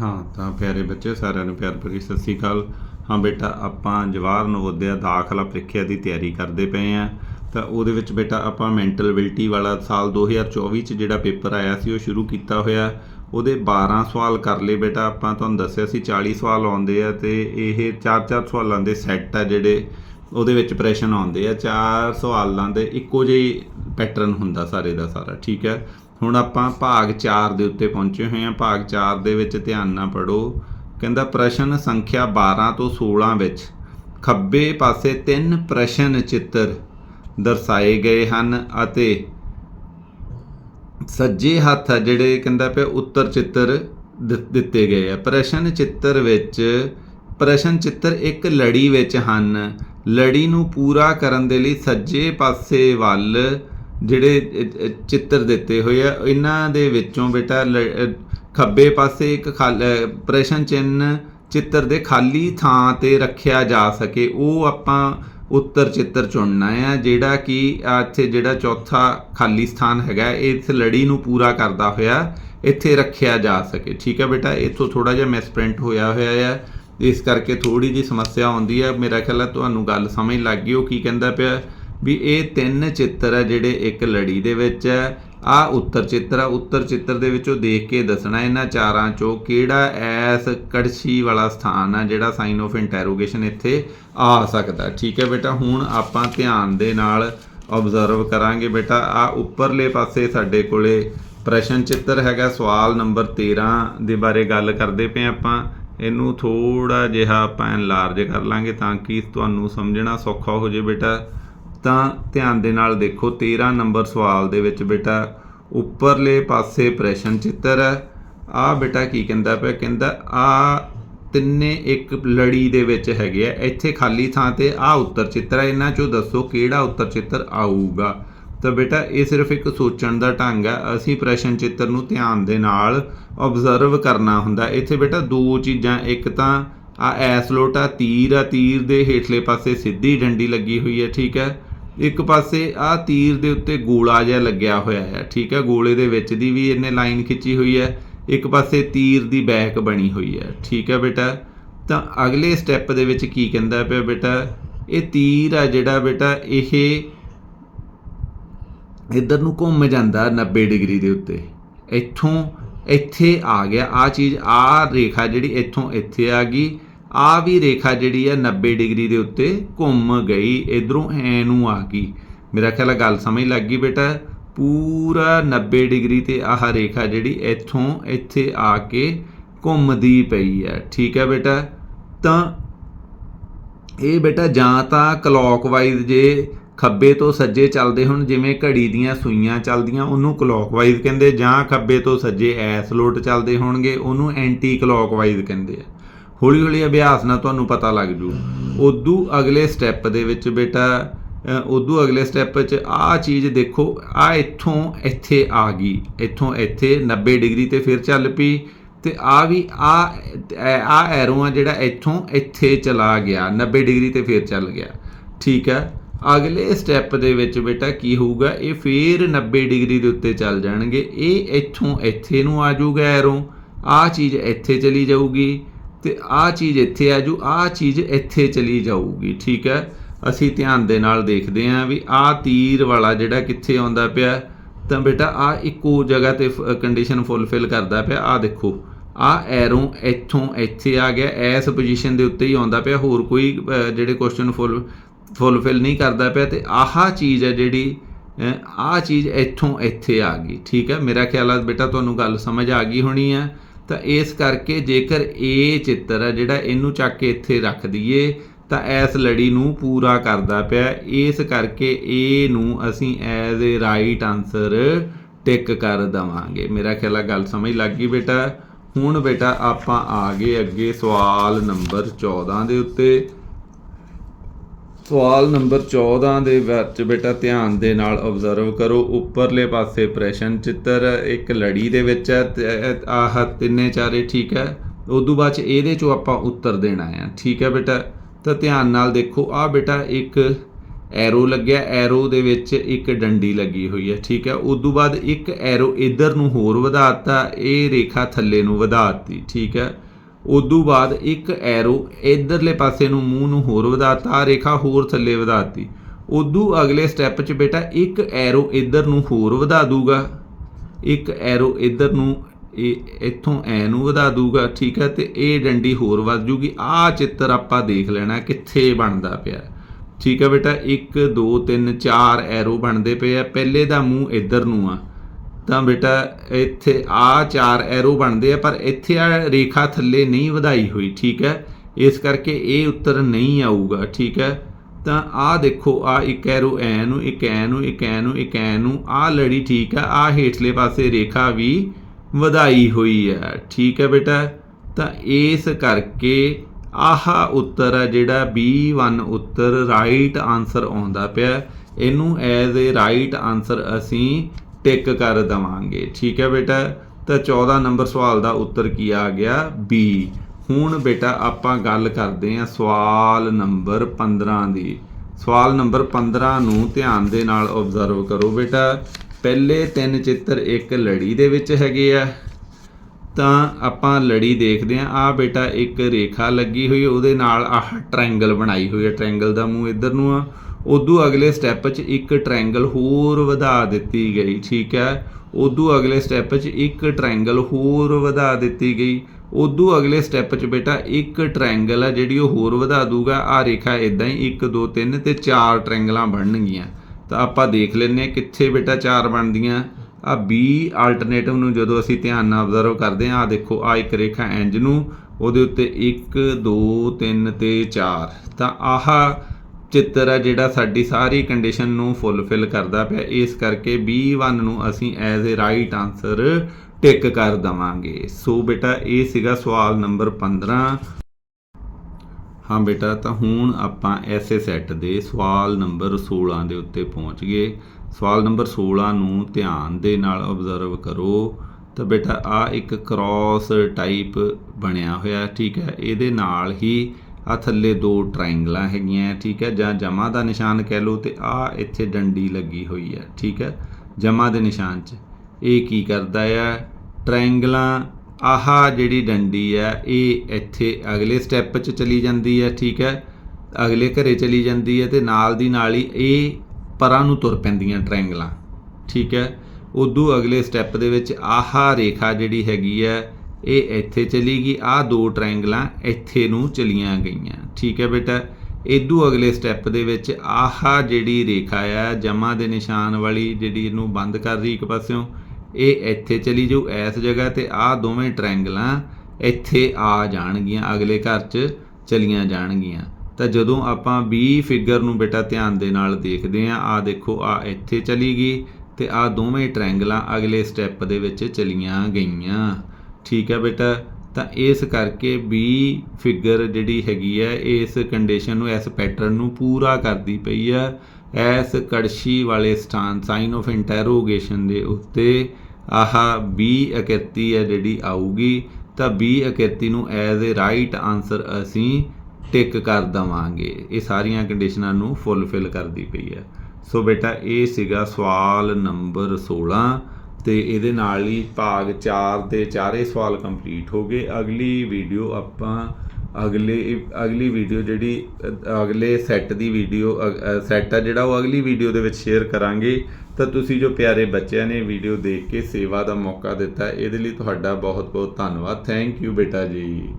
ਹਾਂ, ਤਾਂ ਪਿਆਰੇ ਬੱਚੇ ਸਾਰਿਆਂ ਨੂੰ ਪਿਆਰ ਭਰੀ ਸਤਿ ਸ੍ਰੀ ਅਕਾਲ। ਹਾਂ ਬੇਟਾ, ਆਪਾਂ ਜਵਾਹਰ ਨਵੋਦਿਆ ਦਾਖਲਾ ਪ੍ਰੀਖਿਆ ਦੀ ਤਿਆਰੀ ਕਰਦੇ ਪਏ ਆ। ਤਾਂ ਉਹਦੇ ਵਿੱਚ ਬੇਟਾ, ਆਪਾਂ ਮੈਂਟਲ ਐਬਿਲਿਟੀ ਵਾਲਾ ਸਾਲ 2024 ਚ ਜਿਹੜਾ ਪੇਪਰ ਆਇਆ ਸੀ, ਉਹ ਸ਼ੁਰੂ ਕੀਤਾ ਹੋਇਆ। ਉਹਦੇ 12 ਸਵਾਲ ਕਰ ਲਏ ਬੇਟਾ, ਆਪਾਂ ਤੁਹਾਨੂੰ ਦੱਸਿਆ ਸੀ 40 ਸਵਾਲ ਆਉਂਦੇ ਆ ਤੇ ਇਹ 4-4 ਸਵਾਲਾਂ ਦੇ ਸੈੱਟ ਆ ਜਿਹੜੇ ਉਹਦੇ ਵਿੱਚ ਪ੍ਰਸ਼ਨ ਆਉਂਦੇ ਆ। ਚਾਰ ਸਵਾਲਾਂ ਦੇ ਇੱਕੋ ਜਿਹੀ ਪੈਟਰਨ ਹੁੰਦਾ ਸਾਰੇ ਦਾ ਸਾਰਾ, ਠੀਕ ਹੈ ਹੁਣ ਆਪਾਂ ਭਾਗ 4 ਦੇ ਉੱਤੇ ਪਹੁੰਚੇ ਹੋਏ ਹਾਂ। ਭਾਗ 4 ਦੇ ਵਿੱਚ ਧਿਆਨ ਨਾਲ ਪੜੋ ਕਹਿੰਦਾ, ਪ੍ਰਸ਼ਨ ਸੰਖਿਆ 12 ਤੋਂ 16 ਵਿੱਚ, ਖੱਬੇ ਪਾਸੇ ਤਿੰਨ ਪ੍ਰਸ਼ਨ ਚਿੱਤਰ ਦਰਸਾਏ ਗਏ ਹਨ ਅਤੇ ਸੱਜੇ ਹੱਥ ਜਿਹੜੇ ਕਹਿੰਦਾ ਪਿਆ, ਉੱਤਰ ਚਿੱਤਰ ਦਿ- ਦਿੱਤੇ ਗਏ ਆ। ਪ੍ਰਸ਼ਨ ਚਿੱਤਰ ਵਿੱਚ, ਪ੍ਰਸ਼ਨ ਚਿੱਤਰ ਇੱਕ ਲੜੀ ਵਿੱਚ ਹਨ। ਲੜੀ ਨੂੰ ਪੂਰਾ ਕਰਨ ਦੇ ਲਈ ਸੱਜੇ ਪਾਸੇ ਵੱਲ ਜਿਹੜੇ ਚਿੱਤਰ ਦਿੱਤੇ ਹੋਏ ਆ, ਇਹਨਾਂ ਦੇ ਵਿੱਚੋਂ ਬੇਟਾ ਲ- ਖੱਬੇ ਪਾਸੇ ਇੱਕ ਖਾਲ- ਪ੍ਰਸ਼ਨ ਚਿੰਨ ਚਿੱਤਰ ਦੇ ਖਾਲੀ ਥਾਂ ਤੇ ਰੱਖਿਆ ਜਾ ਸਕੇ, ਉਹ ਆਪਾਂ ਉੱਤਰ ਚਿੱਤਰ ਚੁਣਨਾ ਹੈ ਜਿਹੜਾ ਕਿ ਇੱਥੇ ਜਿਹੜਾ ਚੌਥਾ ਖਾਲੀ ਸਥਾਨ ਹੈਗਾ, ਇਸ ਲੜੀ ਨੂੰ ਪੂਰਾ ਕਰਦਾ ਹੋਇਆ, ਇੱਥੇ ਰੱਖਿਆ ਜਾ ਸਕੇ। ਠੀਕ ਹੈ ਬੇਟਾ, ਇੱਥੋਂ ਥੋੜਾ ਜਿਹਾ ਮਿਸਪ੍ਰਿੰਟ ਹੋਇਆ ਹੋਇਆ ਹੈ ਇਸ ਕਰਕੇ ਥੋੜੀ ਜੀ ਸਮੱਸਿਆ ਆਉਂਦੀ ਹੈ ਮੇਰਾ ਖਿਆਲ ਹੈ ਤੁਹਾਨੂੰ ਗੱਲ ਸਮਝ ਲੱਗ ਗਈ, ਉਹ ਕੀ ਕਹਿੰਦਾ ਪਿਆ ਵੀ ਇਹ ਤਿੰਨ ਚਿੱਤਰ ਹੈ ਜਿਹੜੇ ਇੱਕ ਲੜੀ ਦੇ ਵਿੱਚ ਹੈ। ਆ ਉੱਤਰ ਚਿੱਤਰ ਆ। ਉੱਤਰ ਚਿੱਤਰ ਦੇ ਵਿੱਚੋਂ ਦੇਖ ਕੇ ਦੱਸਣਾ ਇਹਨਾਂ ਚਾਰਾਂ ਚੋਂ ਕਿਹੜਾ ਐਸ ਕੜਛੀ ਵਾਲਾ ਸਥਾਨ ਆ ਜਿਹੜਾ ਸਾਈਨ ਆਫ ਇੰਟਰੋਗੇਸ਼ਨ ਇੱਥੇ ਆ ਸਕਦਾ ਠੀਕ ਹੈ ਬੇਟਾ, ਹੁਣ ਆਪਾਂ ਧਿਆਨ ਦੇ ਨਾਲ ਆਬਜ਼ਰਵ ਕਰਾਂਗੇ ਬੇਟਾ। ਆ ਉੱਪਰਲੇ ਪਾਸੇ ਸਾਡੇ ਕੋਲੇ ਪ੍ਰਸ਼ਨ ਚਿੱਤਰ ਹੈਗਾ। ਸਵਾਲ ਨੰਬਰ 13 ਦੇ ਬਾਰੇ ਗੱਲ ਕਰਦੇ ਪਏ ਆਪਾਂ। ਇਹਨੂੰ ਥੋੜਾ ਜਿਹਾ ਆਪਾਂ ਐਨਲਾਰਜ ਕਰ ਲਾਂਗੇ ਤਾਂ ਕਿ ਤੁਹਾਨੂੰ ਸਮਝਣਾ ਸੌਖਾ ਹੋ ਜੇ ਬੇਟਾ। ਤਾਂ ਧਿਆਨ ਦੇ ਨਾਲ ਦੇਖੋ 13 ਨੰਬਰ ਸਵਾਲ ਦੇ ਵਿੱਚ ਬੇਟਾ ਉੱਪਰਲੇ ਪਾਸੇ ਪ੍ਰਸ਼ਨ ਚਿੱਤਰ ਹੈ। ਆ ਬੇਟਾ ਕੀ ਕਹਿੰਦਾ ਪਿਆ? ਕਹਿੰਦਾ ਆ ਤਿੰਨੇ ਇੱਕ ਲੜੀ ਦੇ ਵਿੱਚ ਹੈਗੇ ਆ, ਇੱਥੇ ਖਾਲੀ ਥਾਂ ਤੇ ਆ ਉੱਤਰ ਚਿੱਤਰ ਹੈ, ਇਹਨਾਂ ਚੋਂ ਦੱਸੋ ਕਿਹੜਾ ਉੱਤਰ ਚਿੱਤਰ ਆਊਗਾ? ਤਾਂ ਬੇਟਾ, ਇਹ ਸਿਰਫ ਇੱਕ ਸੋਚਣ ਦਾ ਢੰਗ ਹੈ, ਅਸੀਂ ਪ੍ਰਸ਼ਨ ਚਿੱਤਰ ਨੂੰ ਧਿਆਨ ਦੇ ਨਾਲ ਆਬਜ਼ਰਵ ਕਰਨਾ ਹੁੰਦਾ। ਇੱਥੇ ਬੇਟਾ ਦੋ ਚੀਜ਼ਾਂ, ਇੱਕ ਤਾਂ ਆ ਐਸਲੋਟ ਆ, ਤੀਰ ਆ, ਤੀਰ ਦੇ ਹੇਠਲੇ ਪਾਸੇ ਸਿੱਧੀ ਡੰਡੀ ਲੱਗੀ ਹੋਈ ਹੈ, ਠੀਕ ਹੈ? ਇੱਕ ਪਾਸੇ ਆ ਤੀਰ ਦੇ ਉੱਤੇ ਗੋਲਾ ਜਿਹਾ ਲੱਗਿਆ ਹੋਇਆ ਹੈ, ਠੀਕ ਹੈ, ਗੋਲੇ ਦੇ ਵਿੱਚ ਦੀ ਵੀ ਇਹਨੇ ਲਾਈਨ ਖਿੱਚੀ ਹੋਈ ਹੈ, ਇੱਕ ਪਾਸੇ ਤੀਰ ਦੀ ਬੈਕ ਬਣੀ ਹੋਈ ਹੈ, ਠੀਕ ਹੈ ਬੇਟਾ। ਤਾਂ ਅਗਲੇ ਸਟੈਪ ਦੇ ਵਿੱਚ ਕੀ ਕਹਿੰਦਾ ਪਿਆ ਬੇਟਾ? ਇਹ ਤੀਰ ਆ ਜਿਹੜਾ ਬੇਟਾ, ਇਹ ਇੱਧਰ ਨੂੰ ਘੁੰਮ ਜਾਂਦਾ 90 ਡਿਗਰੀ ਦੇ ਉੱਤੇ। ਇੱਥੋਂ ਇੱਥੇ ਆ ਗਿਆ ਆ ਚੀਜ਼ ਆ ਰੇਖਾ ਜਿਹੜੀ ਇੱਥੋਂ ਇੱਥੇ ਆ ਗਈ। ਆ ਵੀ ਰੇਖਾ ਜਿਹੜੀ ਆ 90 ਡਿਗਰੀ ਦੇ ਉੱਤੇ ਘੁੰਮ ਗਈ, ਇਧਰੋਂ ਐ ਨੂੰ ਆ ਗਈ। ਮੇਰਾ ਖਿਆਲ ਗੱਲ ਸਮਝ ਲੱਗ ਗਈ ਬੇਟਾ। ਪੂਰਾ 90 ਡਿਗਰੀ ਤੇ ਆਹ ਰੇਖਾ ਜਿਹੜੀ ਇੱਥੋਂ ਇੱਥੇ ਆ ਕੇ ਘੁੰਮਦੀ ਪਈ ਹੈ। ਠੀਕ ਹੈ ਬੇਟਾ? ਤਾਂ ਇਹ ਬੇਟਾ ਜਾਂ ਤਾਂ ਕਲੌਕਵਾਈਜ਼ ਜੇ ਖੱਬੇ ਤੋਂ ਸੱਜੇ ਚੱਲਦੇ ਹੁਣ, ਜਿਵੇਂ ਘੜੀ ਦੀਆਂ ਸੂਈਆਂ ਚੱਲਦੀਆਂ, ਉਹਨੂੰ ਕਲੌਕਵਾਈਜ਼ ਕਹਿੰਦੇ, ਜਾਂ ਖੱਬੇ ਤੋਂ ਸੱਜੇ ਐਸ ਲੋਟ ਚੱਲਦੇ ਹੋਣਗੇ, ਉਹਨੂੰ ਐਂਟੀ ਕਲੌਕਵਾਈਜ਼ ਕਹਿੰਦੇ ਆ। ਹੌਲੀ ਹੌਲੀ ਅਭਿਆਸ ਨਾਲ ਤੁਹਾਨੂੰ ਪਤਾ ਲੱਗ ਜੂ। ਉਦੋਂ ਅਗਲੇ ਸਟੈਪ ਦੇ ਵਿੱਚ ਬੇਟਾ ਉਦੋਂ ਅਗਲੇ ਸਟੈਪ 'ਚ ਆਹ ਚੀਜ਼ ਦੇਖੋ, ਆ ਇੱਥੋਂ ਇੱਥੇ ਆ ਗਈ, ਇੱਥੋਂ ਇੱਥੇ 90 ਡਿਗਰੀ ਤੇ ਫਿਰ ਚੱਲ ਪਈ ਤੇ ਆ ਵੀ ਆ ਆ ਐਰੋ ਆ ਜਿਹੜਾ ਇੱਥੋਂ ਇੱਥੇ ਚਲਾ ਗਿਆ 90 ਡਿਗਰੀ ਤੇ ਫਿਰ ਚੱਲ ਗਿਆ। ਠੀਕ ਹੈ? ਅਗਲੇ ਸਟੈਪ ਦੇ ਵਿੱਚ ਬੇਟਾ ਕੀ ਹੋਊਗਾ? ਇਹ ਫੇਰ 90 ਡਿਗਰੀ ਦੇ ਉੱਤੇ ਚੱਲ ਜਾਣਗੇ। ਇਹ ਇੱਥੋਂ ਇੱਥੇ ਨੂੰ ਆ ਜਾਊਗਾ ਐਰੋ ਆ ਚੀਜ਼ ਇੱਥੇ ਚਲੀ ਜਾਊਗੀ। ਤੇ ਆਹ ਚੀਜ਼ ਇੱਥੇ ਆ ਜੂ, ਆਹ ਚੀਜ਼ ਇੱਥੇ ਚਲੀ ਜਾਊਗੀ, ਠੀਕ ਹੈ? ਅਸੀਂ ਧਿਆਨ ਦੇ ਨਾਲ ਦੇਖਦੇ ਹਾਂ ਵੀ ਆਹ ਤੀਰ ਵਾਲਾ ਜਿਹੜਾ ਕਿੱਥੇ ਆਉਂਦਾ ਪਿਆ, ਤਾਂ ਬੇਟਾ ਆ ਇੱਕੋ ਜਗ੍ਹਾ ਤੇ ਕੰਡੀਸ਼ਨ ਫੁੱਲਫਿਲ ਕਰਦਾ ਪਿਆ ਆ ਦੇਖੋ ਆ ਐਰੋ ਇੱਥੋਂ ਇੱਥੇ ਆ ਗਿਆ ਐਸ ਪੋਜੀਸ਼ਨ ਦੇ ਉੱਤੇ ਹੀ ਆਉਂਦਾ ਪਿਆ, ਹੋਰ ਕੋਈ ਜਿਹੜੇ ਕੁਐਸਚਨ ਫੁੱਲ ਫੁੱਲਫਿਲ ਨਹੀਂ ਕਰਦਾ ਪਿਆ, ਤੇ ਆਹ ਚੀਜ਼ ਹੈ ਜਿਹੜੀ ਆਹ ਚੀਜ਼ ਇੱਥੋਂ ਇੱਥੇ ਆ ਗਈ, ਠੀਕ ਹੈ? ਮੇਰਾ ਖਿਆਲ ਆ ਬੇਟਾ ਤੁਹਾਨੂੰ ਗੱਲ ਸਮਝ ਆ ਗਈ ਹੋਣੀ ਹੈ। ਤਾਂ ਇਸ ਕਰਕੇ ਜੇਕਰ ਇਹ ਚਿੱਤਰ ਹੈ ਜਿਹੜਾ ਇਹਨੂੰ ਚੱਕ ਕੇ ਇੱਥੇ ਰੱਖ ਦਈਏ, ਤਾਂ ਇਸ ਲੜੀ ਨੂੰ ਪੂਰਾ ਕਰਦਾ ਪਿਆ। ਇਸ ਕਰਕੇ ਇਹ ਨੂੰ ਅਸੀਂ as a right answer tick ਕਰ ਦਵਾਂਗੇ। ਮੇਰਾ ਖਿਆਲ ਆ ਗੱਲ ਸਮਝ ਲੱਗ ਗਈ ਬੇਟਾ? ਹੁਣ ਬੇਟਾ ਆਪਾਂ ਆ ਗਏ ਅੱਗੇ ਸਵਾਲ ਨੰਬਰ 14 ਦੇ ਉੱਤੇ। ਸਵਾਲ ਨੰਬਰ 14 ਦੇ ਵਿੱਚ ਬੇਟਾ ਧਿਆਨ ਦੇ ਨਾਲ ਆਬਜ਼ਰਵ ਕਰੋ। ਉੱਪਰਲੇ ਪਾਸੇ ਪ੍ਰਸ਼ਨ ਚਿੱਤਰ ਇੱਕ ਲੜੀ ਦੇ ਵਿੱਚ ਹੈ ਆਹ ਤਿੰਨੇ ਚਾਰੇ ਠੀਕ ਹੈ। ਉਦੋਂ ਬਾਅਦ ਚ ਇਹਦੇ ਚੋਂ ਆਪਾਂ ਉੱਤਰ ਦੇਣਾ ਹੈ। ਠੀਕ ਹੈ ਬੇਟਾ? ਤਾਂ ਧਿਆਨ ਨਾਲ ਦੇਖੋ, ਆਹ ਬੇਟਾ ਇੱਕ ਐਰੋ ਲੱਗਿਆ। ਐਰੋ ਦੇ ਵਿੱਚ ਇੱਕ ਡੰਡੀ ਲੱਗੀ ਹੋਈ ਹੈ। ਠੀਕ ਹੈ? ਉਸ ਤੋਂ ਬਾਅਦ ਇੱਕ ਐਰੋ ਇਧਰ ਨੂੰ ਹੋਰ ਵਧਾਤਾ। ਇਹ ਰੇਖਾ ਥੱਲੇ ਨੂੰ ਵਧਾਤੀ। ਠੀਕ ਹੈ? ਉਦੋਂ ਬਾਅਦ ਇੱਕ ਐਰੋ ਇਧਰਲੇ ਪਾਸੇ ਨੂੰ ਮੂੰਹ ਨੂੰ ਹੋਰ ਵਧਾਤਾ ਆਹ ਰੇਖਾ ਹੋਰ ਥੱਲੇ ਵਧਾਤੀ। ਉਦੋਂ ਅਗਲੇ ਸਟੈਪ 'ਚ ਬੇਟਾ ਇੱਕ ਐਰੋ ਇਧਰ ਨੂੰ ਹੋਰ ਵਧਾ ਦੂਗਾ। ਇੱਕ ਐਰੋ ਇਧਰ ਨੂੰ ਇਹ ਇੱਥੋਂ ਐ ਨੂੰ ਵਧਾ ਦੂਗਾ, ਠੀਕ ਹੈ, ਤੇ ਇਹ ਡੰਡੀ ਹੋਰ ਵੱਧ ਜੂਗੀ। ਆਹ ਚਿੱਤਰ ਆਪਾਂ ਦੇਖ ਲੈਣਾ ਕਿੱਥੇ ਬਣਦਾ ਪਿਆ। ਠੀਕ ਹੈ ਬੇਟਾ 1 2 3 4 ਐਰੋ ਬਣਦੇ ਪਏ ਆ। ਪਹਿਲੇ ਦਾ ਮੂੰਹ ਇਧਰ ਨੂੰ ਆ। ਤਾਂ ਬੇਟਾ, ਇੱਥੇ ਆ ਚਾਰ ਐਰੋ ਬਣਦੇ ਆ, ਪਰ ਇੱਥੇ ਆ ਰੇਖਾ ਥੱਲੇ ਨਹੀਂ ਵਧਾਈ ਹੋਈ, ਠੀਕ ਹੈ? ਇਸ ਕਰਕੇ ਇਹ ਉੱਤਰ ਨਹੀਂ ਆਊਗਾ, ਠੀਕ ਹੈ? ਤਾਂ ਆ ਦੇਖੋ, ਆ ਇੱਕ ਐਰੋ, ਐ ਨੂੰ, ਇੱਕ ਐ ਨੂੰ, ਇੱਕ ਐ ਨੂੰ, ਇੱਕ ਐ ਨੂੰ, ਆ ਲੜੀ ਠੀਕ ਆ ਆ ਹੇਠਲੇ ਪਾਸੇ ਰੇਖਾ ਵੀ ਵਧਾਈ ਹੋਈ ਹੈ, ਠੀਕ ਹੈ ਬੇਟਾ? ਤਾਂ ਇਸ ਕਰਕੇ ਆਹ ਉੱਤਰ ਹੈ, ਜਿਹੜਾ B1 ਉੱਤਰ ਰਾਈਟ ਆਨਸਰ ਆਉਂਦਾ ਪਿਆ। ਇਹਨੂੰ ਐਜ਼ ਅ ਰਾਈਟ ਆਨਸਰ ਅਸੀਂ ਟਿਕ ਕਰ ਦਵਾਂਗੇ। ਠੀਕ ਹੈ ਬੇਟਾ? ਤਾਂ 14 ਨੰਬਰ ਸਵਾਲ ਦਾ ਉੱਤਰ ਕੀ ਆ ਗਿਆ? ਬੀ ਹੁਣ ਬੇਟਾ ਆਪਾਂ ਗੱਲ ਕਰਦੇ ਹਾਂ ਸਵਾਲ ਨੰਬਰ 15 ਦੀ। ਸਵਾਲ ਨੰਬਰ 15 ਨੂੰ ਧਿਆਨ ਦੇ ਨਾਲ ਆਬਜ਼ਰਵ ਕਰੋ ਬੇਟਾ। ਪਹਿਲੇ ਤਿੰਨ ਚਿੱਤਰ ਇੱਕ ਲੜੀ ਦੇ ਵਿੱਚ ਹੈਗੇ ਆ। ਤਾਂ ਆਪਾਂ ਲੜੀ ਦੇਖਦੇ ਹਾਂ। ਆ ਬੇਟਾ ਇੱਕ ਰੇਖਾ ਲੱਗੀ ਹੋਈ, ਉਹਦੇ ਨਾਲ ਆਹ ਟ੍ਰਾਇੰਗਲ ਬਣਾਈ ਹੋਈ ਹੈ। ਟ੍ਰਾਇੰਗਲ ਦਾ ਮੂੰਹ ਇੱਧਰ ਨੂੰ ਆ। ਉਦੋਂ ਅਗਲੇ ਸਟੈਪ 'ਚ ਇੱਕ ਟ੍ਰਾਇੰਗਲ ਹੋਰ ਵਧਾ ਦਿੱਤੀ ਗਈ, ਠੀਕ ਹੈ? ਉਦੋਂ ਅਗਲੇ ਸਟੈਪ 'ਚ ਇੱਕ ਟ੍ਰਾਇੰਗਲ ਹੋਰ ਵਧਾ ਦਿੱਤੀ ਗਈ। ਉਦੋਂ ਅਗਲੇ ਸਟੈਪ 'ਚ ਬੇਟਾ ਇੱਕ ਟ੍ਰਾਇੰਗਲ ਆ ਜਿਹੜੀ ਉਹ ਹੋਰ ਵਧਾ ਦੂਗਾ ਆ ਰੇਖਾ ਇਦਾਂ ਹੀ 1 2 3 ਤੇ 4 ਟ੍ਰਾਇੰਗਲਾਂ ਬਣਨਗੀਆਂ। ਤਾਂ ਆਪਾਂ ਦੇਖ ਲੈਂਦੇ ਹਾਂ ਕਿੱਥੇ ਬੇਟਾ 4 ਬਣਦੀਆਂ। ਆ B ਆਲਟਰਨੇਟਿਵ ਨੂੰ ਜਦੋਂ ਅਸੀਂ ਧਿਆਨ ਨਾਲ ਆਬਜ਼ਰਵ ਕਰਦੇ ਹਾਂ, ਆ ਦੇਖੋ, ਆ ਇੱਕ ਰੇਖਾ ਇੰਜ ਨੂੰ, ਉਹਦੇ ਉੱਤੇ 1 2 3 ਤੇ 4 ਤਾਂ ਆਹ ਚਿੱਤਰ ਹੈ ਜਿਹੜਾ ਸਾਡੀ ਸਾਰੀ ਕੰਡੀਸ਼ਨ ਨੂੰ ਫੁੱਲਫਿਲ ਕਰਦਾ ਪਿਆ। ਇਸ ਕਰਕੇ B1 ਨੂੰ ਅਸੀਂ as a right answer tick ਕਰ ਦਵਾਂਗੇ। ਸੋ ਬੇਟਾ, ਇਹ ਸੀਗਾ ਸਵਾਲ ਨੰਬਰ 15 ਹਾਂ ਬੇਟਾ, ਤਾਂ ਹੁਣ ਆਪਾਂ ਐਸੇ ਸੈੱਟ ਦੇ ਸਵਾਲ ਨੰਬਰ 16 ਦੇ ਉੱਤੇ ਪਹੁੰਚ ਗਏ। ਸਵਾਲ ਨੰਬਰ 16 ਨੂੰ ਧਿਆਨ ਦੇ ਨਾਲ ਆਬਜ਼ਰਵ ਕਰੋ। ਤਾਂ ਬੇਟਾ ਆ ਇੱਕ ਕ੍ਰਾਸ ਟਾਈਪ ਬਣਿਆ ਹੋਇਆ, ਠੀਕ ਹੈ? ਇਹਦੇ ਨਾਲ ਹੀ ਆ ਥੱਲੇ ਦੋ ਟ੍ਰਾਇੰਗਲਾਂ ਹੈਗੀਆਂ, ਠੀਕ ਹੈ, ਜਾਂ ਜਮਾ ਦਾ ਨਿਸ਼ਾਨ ਕਹਿ ਲਓ ਤੇ ਆ ਇੱਥੇ ਡੰਡੀ ਲੱਗੀ ਹੋਈ ਹੈ, ਠੀਕ ਹੈ ਜਮਾ ਦੇ ਨਿਸ਼ਾਨ 'ਚ। ਇਹ ਕੀ ਕਰਦਾ ਆ? ਟ੍ਰਾਇੰਗਲਾਂ ਆਹ ਜਿਹੜੀ ਡੰਡੀ ਹੈ, ਇਹ ਇੱਥੇ ਅਗਲੇ ਸਟੈਪ 'ਚ ਚਲੀ ਜਾਂਦੀ ਹੈ, ਠੀਕ ਹੈ, ਅਗਲੇ ਘਰੇ ਚਲੀ ਜਾਂਦੀ ਹੈ ਤੇ ਨਾਲ ਦੀ ਨਾਲ ਹੀ ਇਹ ਪਰਾਂ ਨੂੰ ਤੁਰ ਪੈਂਦੀਆਂ ਟ੍ਰਾਇੰਗਲਾਂ ਠੀਕ ਹੈ। ਉਦੋਂ ਅਗਲੇ ਸਟੈਪ ਦੇ ਵਿੱਚ ਆਹਾ ਰੇਖਾ ਜਿਹੜੀ ਹੈਗੀ ਹੈ ਇਹ ਇੱਥੇ ਚਲੀ ਗਈ। ਆਹ ਦੋ ਟ੍ਰਾਇੰਗਲਾਂ ਇੱਥੇ ਨੂੰ ਚਲੀਆਂ ਗਈਆਂ। ਠੀਕ ਹੈ ਬੇਟਾ। ਇਦੋਂ ਅਗਲੇ ਸਟੈਪ ਦੇ ਵਿੱਚ ਆਹ ਜਿਹੜੀ ਰੇਖਾ ਆ ਜਮਾ ਦੇ ਨਿਸ਼ਾਨ ਵਾਲੀ ਜਿਹੜੀ ਇਹਨੂੰ ਬੰਦ ਕਰ ਰਹੀ ਇੱਕ ਪਾਸਿਓਂ, ਇਹ ਇੱਥੇ ਚਲੀ ਜਾਊ ਇਸ ਜਗ੍ਹਾ ਤੇ। ਆਹ ਦੋਵੇਂ ਟ੍ਰਾਇੰਗਲਾਂ ਇੱਥੇ ਆ ਜਾਣਗੀਆਂ। ਅਗਲੇ ਘਰ 'ਚ ਚਲੀਆਂ ਜਾਣਗੀਆਂ। ਤਾਂ ਜਦੋਂ ਆਪਾਂ B ਫਿਗਰ ਨੂੰ ਬੇਟਾ ਧਿਆਨ ਦੇ ਨਾਲ ਦੇਖਦੇ ਆਂ ਆ ਦੇਖੋ ਆ ਇੱਥੇ ਚਲੀ ਗਈ ਤੇ ਆ ਦੋਵੇਂ ਟ੍ਰਾਇੰਗਲਾਂ ਅਗਲੇ ਸਟੈਪ ਦੇ ਵਿੱਚ ਚਲੀਆਂ ਗਈਆਂ। ਠੀਕ ਹੈ ਬੇਟਾ, ਤਾਂ ਇਸ ਕਰਕੇ B ਫਿਗਰ ਜਿਹੜੀ ਹੈਗੀ ਹੈ, ਇਸ ਕੰਡੀਸ਼ਨ ਨੂੰ, ਇਸ ਪੈਟਰਨ ਨੂੰ ਪੂਰਾ ਕਰਦੀ ਪਈ ਹੈ। ਇਸ ਕੜਛੀ ਵਾਲੇ ਸਥਾਨ ਸਾਈਨ ਆਫ ਇੰਟਰੋਗੇਸ਼ਨ ਦੇ ਉੱਤੇ ਆਹ B ਇਕੱਤੀ ਹੈ ਜਿਹੜੀ ਆਊਗੀ। ਤਾਂ B ਇਕੱਤੀ ਨੂੰ ਐਜ਼ ਅ ਰਾਈਟ ਆਨਸਰ ਅਸੀਂ ਟਿਕ ਕਰ ਦਵਾਂਗੇ। ਇਹ ਸਾਰੀਆਂ ਕੰਡੀਸ਼ਨਾਂ ਨੂੰ ਫੁੱਲਫਿਲ ਕਰਦੀ ਪਈ ਹੈ। ਸੋ ਬੇਟਾ, ਇਹ ਸੀਗਾ ਸਵਾਲ ਨੰਬਰ 16 ਤੇ ਇਹਦੇ ਨਾਲ ਹੀ ਭਾਗ 4 ਦੇ ਚਾਰੇ ਸਵਾਲ ਕੰਪਲੀਟ ਹੋ ਗਏ। ਅਗਲੀ ਵੀਡੀਓ ਆਪਾਂ ਅਗਲੇ, ਅਗਲੀ ਵੀਡੀਓ ਜਿਹੜੀ, ਅਗਲੇ ਸੈੱਟ ਦੀ ਵੀਡੀਓ ਸੈੱਟ ਆ ਜਿਹੜਾ ਉਹ ਅਗਲੀ ਵੀਡੀਓ ਦੇ ਵਿੱਚ ਸ਼ੇਅਰ ਕਰਾਂਗੇ। ਤਾਂ ਤੁਸੀਂ ਜੋ ਪਿਆਰੇ ਬੱਚਿਆਂ ਨੇ ਵੀਡੀਓ ਦੇਖ ਕੇ ਸੇਵਾ ਦਾ ਮੌਕਾ ਦਿੱਤਾ, ਇਹਦੇ ਲਈ ਤੁਹਾਡਾ ਬਹੁਤ ਬਹੁਤ ਧੰਨਵਾਦ। ਥੈਂਕ ਯੂ ਬੇਟਾ ਜੀ।